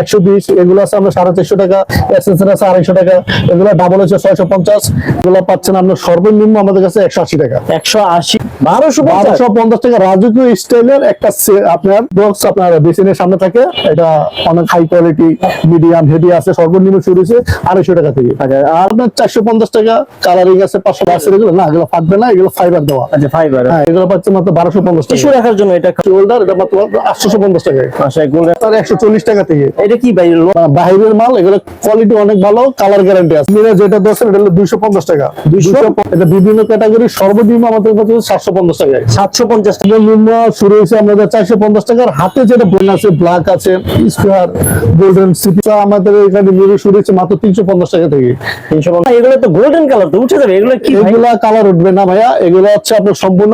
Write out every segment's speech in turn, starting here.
একশো বিশ এগুলো আছে আমরা সাড়ে চারশো টাকা এসএসএর আছে আড়াইশো টাকা এগুলো ডাবল হচ্ছে ছয়শো পঞ্চাশ এগুলো পাচ্ছেন আপনার সর্বনিম্ন আমাদের কাছে একশো আশি টাকা। একশো আশি বারোশো বারোশো পঞ্চাশ টাকা রাজকীয় স্টাইলের একটা আপনার বক্স আপনার বেসিনের সামনে থাকে এটা অনেক হাই কোয়ালিটি মিডিয়াম হেভি আছে সর্বনিম্ন শুরু হয়েছে আড়াইশো টাকা থেকে। আচ্ছা আর আপনার চারশো পঞ্চাশ টাকা কালারিং আছে পাঁচশো পাঁচশো এগুলো না এগুলো ফাটবে না এগুলো ফাইবার দেওয়া। আচ্ছা ফাইবার হ্যাঁ এগুলো পাচ্ছে মাত্র বারোশো পঞ্চাশ টাকা। রাখার জন্য এটা শোল্ডার এটা মাত্র আটশোশো পঞ্চাশ টাকায়। আচ্ছা একশো চল্লিশ টাকা থেকে। এটা কি ভাই? বাহিরের মাল এগুলো কোয়ালিটি অনেক ভালো কালার গ্যারান্টি আছে। যেটা এটা হলো দুইশো পঞ্চাশ টাকা। দুইশো এটা বিভিন্ন ক্যাটাগরি সর্বনিম্ন আমাদের কাছে সাতশো পঞ্চাশ টাকায় সাতশো পঞ্চাশ এটা নিম্ন শুরু হয়েছে আমাদের চারশো পঞ্চাশ টাকার। হাতে যেটা বোন আছে ব্ল্যাক আছে স্কোয়ার গোল্ডেন সিপি আমাদের এখানে শুরু হয়েছে মাত্র তিনশো পঞ্চাশ টাকা থেকে। তিনশো পঞ্চাশ। এগুলো তো গোল্ডেন কালার তো উঠে যাবে। এগুলো কি এগুলা কালার উঠবে না ভাইয়া। এগুলো হচ্ছে আপনার সম্পূর্ণ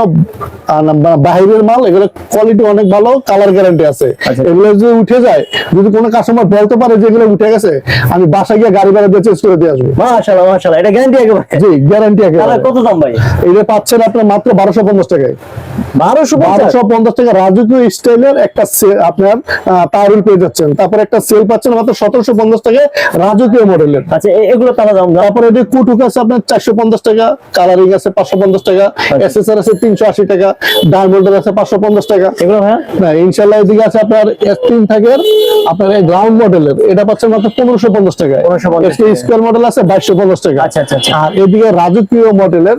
আহ, না, বা- বাহিরের মাল এগুলো কোয়ালিটি অনেক ভালো কালার গ্যারান্টি আছে। আচ্ছা। এগুলো যদি উঠে যায় যদি কোনো কাস্টমার বলতে পারে যেগুলো উঠে গেছে আমি বাসায় গিয়ে গাড়ি ভাড়া দিয়ে চেঞ্জ করে দিয়ে আসব। মাশাআল্লাহ মাশাআল্লাহ। এটা গ্যারান্টি একেবারে। জি গ্যারান্টি আছে একেবারে কত দাম ভাই? এটা পাচ্ছেন আপনার মাত্র বারোশো পঞ্চাশ টাকায়। বারোশো বারোশো পঞ্চাশ টাকা রাজকীয় স্টাইলের একটা আপনার তারুল পেয়ে যাচ্ছেন। তারপর একটা সেল পাচ্ছেন মাত্র সতেরোশো পঞ্চাশ টাকায় রাজকীয় মডেলের। আচ্ছা এগুলো তারা দাম দাম তারপরে এটি কুটুক আছে আপনার চারশো পঞ্চাশ টাকা কালারিং আছে পাঁচশো পঞ্চাশ টাকা এসএসআর আছে তিনশো আশি টাকা ডায়মন্ডের আছে পাঁচশো পঞ্চাশ টাকা। এগুলো না ইনশাল্লাহ এদিকে আছে আপনার তিন থাকের আপনার গ্রাউন্ড মডেলের। এটা পাচ্ছেন মাত্র পনেরোশো পঞ্চাশ টাকা। 1550 স্কোয়ার মডেল আছে বাইশশো পঞ্চাশ টাকা। আচ্ছা আচ্ছা আচ্ছা। আর এদিকে রাজকীয় মডেলের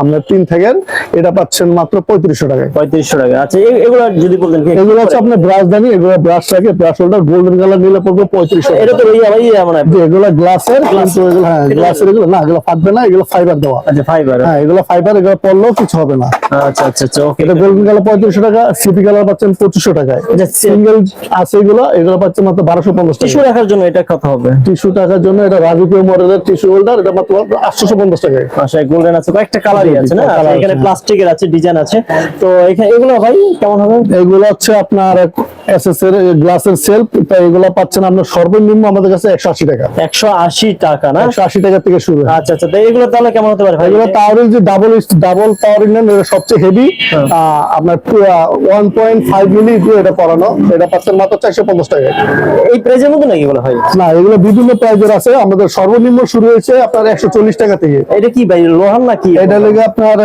আপনার তিন থাকের এটা পাচ্ছেন মাত্র পঁয়ত্রিশশো পঁয়ত্রিশশো টাকা আচ্ছা এগুলো যদি বলতেন এগুলো হচ্ছে আপনার ব্রাশ দানি এগুলো ব্রাশ থাকে ব্রাশ হোল্ডার গোল্ডেন কালার নিলে পড়বে পঁয়ত্রিশশো এটা তো ইয়ে ইয়ে মানে এগুলো গ্লাসের কিন্তু এগুলো হ্যাঁ গ্লাসের এগুলো না এগুলো ফাটবে না এগুলো ফাইবার দেওয়া। আচ্ছা ফাইবার হ্যাঁ এগুলো ফাইবার এগুলো পড়লেও কিছু হবে না। আচ্ছা আচ্ছা আচ্ছা ওকে এটা গোল্ডেন কালার পঁয়ত্রিশশো টাকা সিপি কালার পাচ্ছেন পঁচিশশো টাকায়। আচ্ছা, সিঙ্গেল আছে এগুলো এগুলো পাচ্ছেন মাত্র বারোশো পঞ্চাশ টিস্যু রাখার জন্য এটা কত হবে। টিস্যু টাকার জন্য এটা রাজকীয় মডেলের টিস্যু হোল্ডার এটা মাত্র আটশোশো পঞ্চাশ টাকায়। আচ্ছা গোল্ডেন আছে। কয়েকটা কালারই আছে না? আচ্ছা, এখানে হ্যাঁ। প্লাস্টিকের আছে ডিজাইন আছে। তো এগুলো ভাই কেমন হবে? এগুলো হচ্ছে আপনার এসএস এর গ্লাসের সেলফ এগুলো পাচ্ছেন আপনার সর্বনিম্ন আমাদের কাছে একশো আশি টাকা। একশো আশি টাকা না? একশো আশি টাকা থেকে শুরু আচ্ছা আচ্ছা তো এগুলো তাহলে কেমন হতে পারে ভাই? এগুলো টাওয়ারের যে ডাবল ডাবল টাওয়ারিং নেন এটা সবচেয়ে হেভি আপনার ওয়ান পয়েন্ট ফাইভ মিলি দিয়ে এটা এটা পাচ্ছেন মাত্র চারশো পঞ্চাশ টাকা। এই প্রাইজের মধ্যে নাকি এগুলো ভাই না এগুলো বিভিন্ন প্রাইজের আছে। আমাদের সর্বনিম্ন শুরু হয়েছে আপনার একশো চল্লিশ টাকা থেকে। এটা কি ভাই লোহার নাকি? এটা লেগে আপনার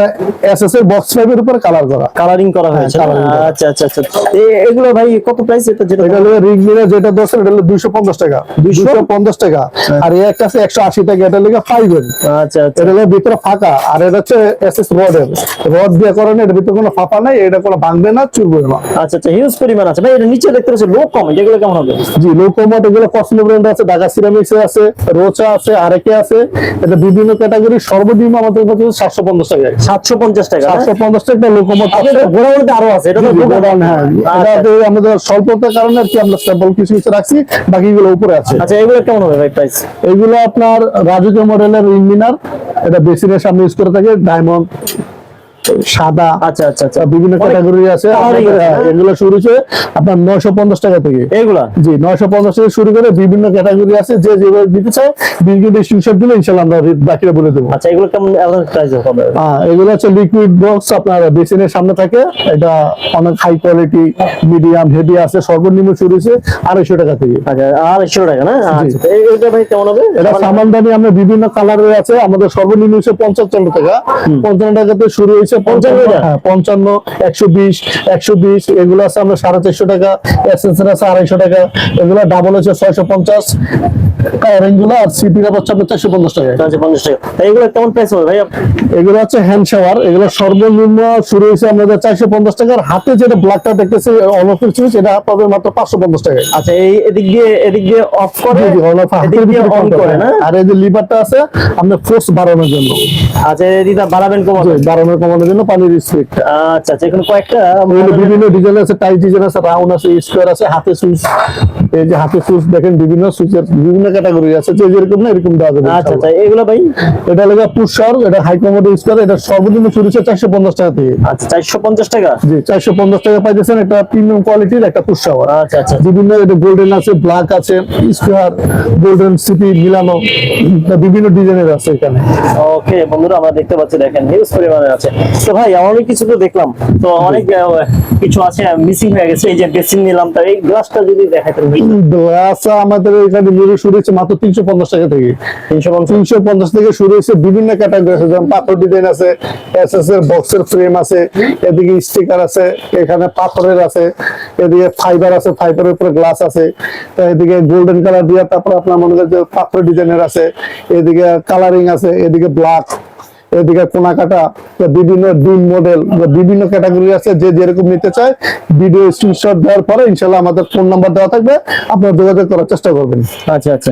এস এস এর বক্স ফাইভের উপর কালার করা। কালারিং করা হয়েছে না? coloring করা। আচ্ছা আচ্ছা আচ্ছা। এগুলো ভাই কত প্রাইস এটা যেটা এটা লেগে রিং মিলে যেটা দশ এটা হলো দুইশো পঞ্চাশ টাকা। দুইশো? পঞ্চাশ টাকা। আর এই একটা আছে একশো আশি টাকা এটা লেগে ফাইভের আচ্ছা আচ্ছা। এটা হলো ভিতরে ফাঁকা আর এটা হচ্ছে এস এস রড দিয়ে করেন এটার ভিতরে কোনো ফাঁপা নাই এটা কোনো ভাঙবে না চুরবে না। আচ্ছা আচ্ছা হিউজ পরিমাণ আছে। ভাই এটা নিচে দেখতে পাচ্ছি লো এগুলো কেমন হবে? জি লোকোমোট এগুলো কসমো ব্র্যান্ড আছে ঢাকা সিরামিক্স আছে রোচা আছে আরেকে আছে। এটা বিভিন্ন ক্যাটাগরি সর্বনিম্ন আমাদের কাছে সাতশো পঞ্চাশ টাকায়। সাতশো পঞ্চাশ টাকা না? সাতশো পঞ্চাশ টাকা আরও আছে এটা তো আচ্ছা, আমাদের স্বল্পতার কারণে কি আমরা স্যাম্পল কিছু কিছু রাখছি বাকিগুলো উপরে আছে। আচ্ছা এগুলো কেমন হবে ভাই প্রাইস এগুলো আপনার রাজকীয় মডেলের ইঞ্জিনার এটা বেসিনের সামনে ইউজ করে থাকে ডায়মন্ড সাদা আচ্ছা আচ্ছা আচ্ছা। বিভিন্ন ক্যাটাগরি আছে। হ্যাঁ? এগুলো শুরু হচ্ছে আপনার নয়শো পঞ্চাশ টাকা থেকে। এগুলা? জি নয়শো পঞ্চাশ থেকে শুরু করে বিভিন্ন ক্যাটাগরি আছে। যে যেভাবে দিতে চায় বিভিন্ন স্ক্রিনশট দিলে ইনশাল্লাহ আমরা বাকিটা বলে দেবো। আচ্ছা এগুলো কেমন প্রাইস হবে? হ্যাঁ, এগুলো হচ্ছে লিকুইড বক্স আপনার বেসিনের সামনে থাকে। এটা অনেক হাই কোয়ালিটি মিডিয়াম হেভি আছে। সর্বনিম্ন শুরু হয়েছে আড়াইশো টাকা থেকে। আচ্ছা আড়াইশো টাকা না? আচ্ছা এটা ভাই কেমন হবে? এটা সামানদানি আমরা বিভিন্ন কালারের আছে। আমাদের সর্বনিম্ন হচ্ছে পঞ্চান্ন টাকা। পঞ্চান্ন টাকাতে শুরু হয়েছে পঞ্চান্ন হ্যাঁ পঞ্চান্ন একশো বিশ একশো বিশ এগুলো আছে আমরা সাড়ে চারশো টাকা এসএসএর আছে আড়াইশো টাকা এগুলো ডাবল হচ্ছে ছয়শো পঞ্চাশ। গুলো আর সিপিটা হচ্ছে আপনার চারশো পঞ্চাশ টাকা। আচ্ছা পঞ্চাশ টাকা। এগুলো কেমন প্রাইস হবে ভাই এগুলো হচ্ছে হ্যান্ড শাওয়ার এগুলো সর্বনিম্ন শুরু হয়েছে আমাদের চারশো পঞ্চাশ টাকার। হাতে যেটা ব্ল্যাকটা দেখতেছে সুইচ এটা পাবে মাত্র পাঁচশো পঞ্চাশ টাকায়। আচ্ছা এই এদিক দিয়ে এদিক দিয়ে অফ করে জি, জি, all of এদিক হাতের দিয়ে অন করে না? আর এই যে লিভারটা আছে আপনার ফোর্স বাড়ানোর জন্য। আচ্ছা বাড়াবেন কমাবেন। বাড়ানোর কমানোর জন্য পানির স্পিড আচ্ছা আচ্ছা এখানে কয়েকটা বিভিন্ন ডিজাইন আছে ডিজাইন আছে রাউন্ড আছে স্কোয়ার আছে হাতে সুইচ এই যে হাতে সুইচ দেখেন বিভিন্ন সুইচের বিভিন্ন ক্যাটাগরি আছে যে যেরকম না এরকম দেওয়া যাবে আচ্ছা আচ্ছা এগুলো ভাই? এটা লেগে পুষার এটা হাই কমোড করে এটা সর্বনিম্ন শুরু হচ্ছে চারশো পঞ্চাশ টাকা থেকে। আচ্ছা চারশো পঞ্চাশ টাকা? জি চারশো পঞ্চাশ টাকা পাইতেছেন এটা প্রিমিয়াম কোয়ালিটির একটা পুষাওয়ার আচ্ছা আচ্ছা। বিভিন্ন এটা গোল্ডেন আছে ব্ল্যাক আছে স্কোয়ার গোল্ডেন সিটি মিলানো বিভিন্ন ডিজাইনের আছে এখানে। ওকে বন্ধুরা আমরা দেখতে পাচ্ছি দেখেন হিউজ পরিমাণে আছে। তো ভাই অনেক কিছু তো দেখলাম। তো অনেক কিছু আছে মিসিং হয়ে গেছে এই যে বেসিন নিলাম তার এই গ্লাসটা যদি দেখাতেন গ্লাস আমাদের এখানে শুরু হয়েছে মাত্র তিনশো পঞ্চাশ টাকা থেকে। তিনশো পঞ্চাশ। থেকে শুরু হয়েছে বিভিন্ন ক্যাটাগরি আছে যেমন পাথর ডিজাইন আছে এস এস এর বক্সের ফ্রেম আছে এদিকে স্টিকার আছে এখানে পাথরের আছে এদিকে ফাইবার আছে ফাইবারের উপরে গ্লাস আছে তো এদিকে গোল্ডেন কালার দিয়ে তারপর আপনার মনে করেন যে পাথর ডিজাইনের আছে এদিকে কালারিং আছে এদিকে ব্ল্যাক এদিকে কোনা কাটা বিভিন্ন ডিম মডেল বিভিন্ন ক্যাটাগরি আছে, যে যেরকম নিতে চায় ভিডিও স্ক্রিনশট দেওয়ার পরে ইনশাল্লাহ আমাদের ফোন নাম্বার দেওয়া থাকবে। আপনারা যোগাযোগ করার চেষ্টা করবেন। আচ্ছা আচ্ছা।